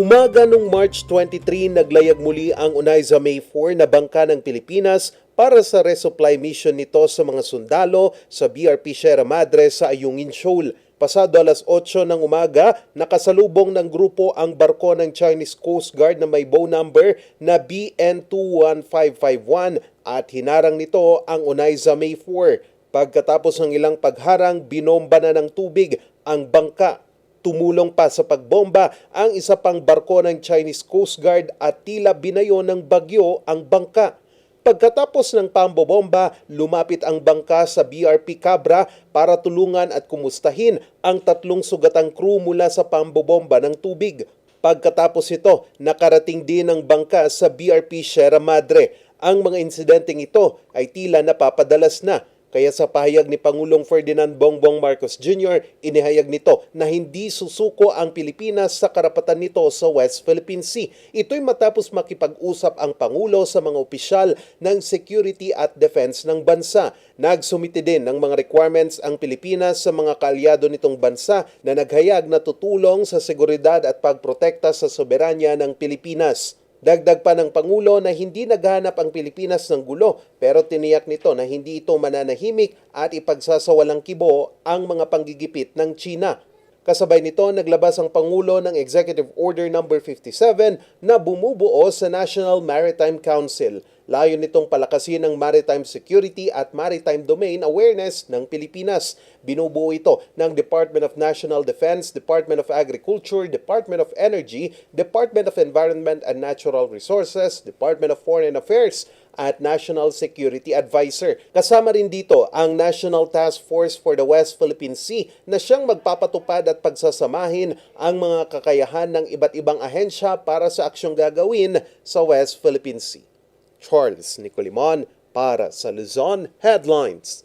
Umaga nung March 23, naglayag muli ang Unaiza May 4 na bangka ng Pilipinas para sa resupply mission nito sa mga sundalo sa BRP Sierra Madre sa Ayungin Shoal. Pasado alas 8 ng umaga, nakasalubong ng grupo ang barko ng Chinese Coast Guard na may bow number na BN21551 at hinarang nito ang Unaiza May 4. Pagkatapos ng ilang pagharang, binomba na ng tubig ang bangka Tumulong pa sa pagbomba ang isa pang barko ng Chinese Coast Guard at tila binayo ng bagyo ang bangka. Pagkatapos ng pambobomba, lumapit ang bangka sa BRP Cabra para tulungan at kumustahin ang tatlong sugatang crew mula sa pambobomba ng tubig. Pagkatapos ito, nakarating din ang bangka sa BRP Sierra Madre. Ang mga insidenteng ito ay tila napapadalas na kaya sa pahayag ni Pangulong Ferdinand Bongbong Marcos Jr., inihayag nito na hindi susuko ang Pilipinas sa karapatan nito sa West Philippine Sea. Ito'y matapos makipag-usap ang Pangulo sa mga opisyal ng security at defense ng bansa. Nagsumiti din ng mga requirements ang Pilipinas sa mga kaalyado nitong bansa na naghayag na tutulong sa seguridad at pagprotekta sa soberanya ng Pilipinas. Dagdag pa ng Pangulo na hindi naghanap ang Pilipinas ng gulo pero tiniyak nito na hindi ito mananahimik at ipagsasawalang kibo ang mga panggigipit ng China. Kasabay nito, naglabas ang Pangulo ng Executive Order No. 57 na bumubuo sa National Maritime Council. Layo nitong palakasin ang maritime security at maritime domain awareness ng Pilipinas. Binubuo ito ng Department of National Defense, Department of Agriculture, Department of Energy, Department of Environment and Natural Resources, Department of Foreign Affairs, at National Security Advisor. Kasama rin dito ang National Task Force for the West Philippine Sea na siyang magpapatupad at pagsasamahin ang mga kakayahan ng iba't ibang ahensya para sa aksyong gagawin sa West Philippine Sea. Charles Nicolimon para sa Luzon Headlines.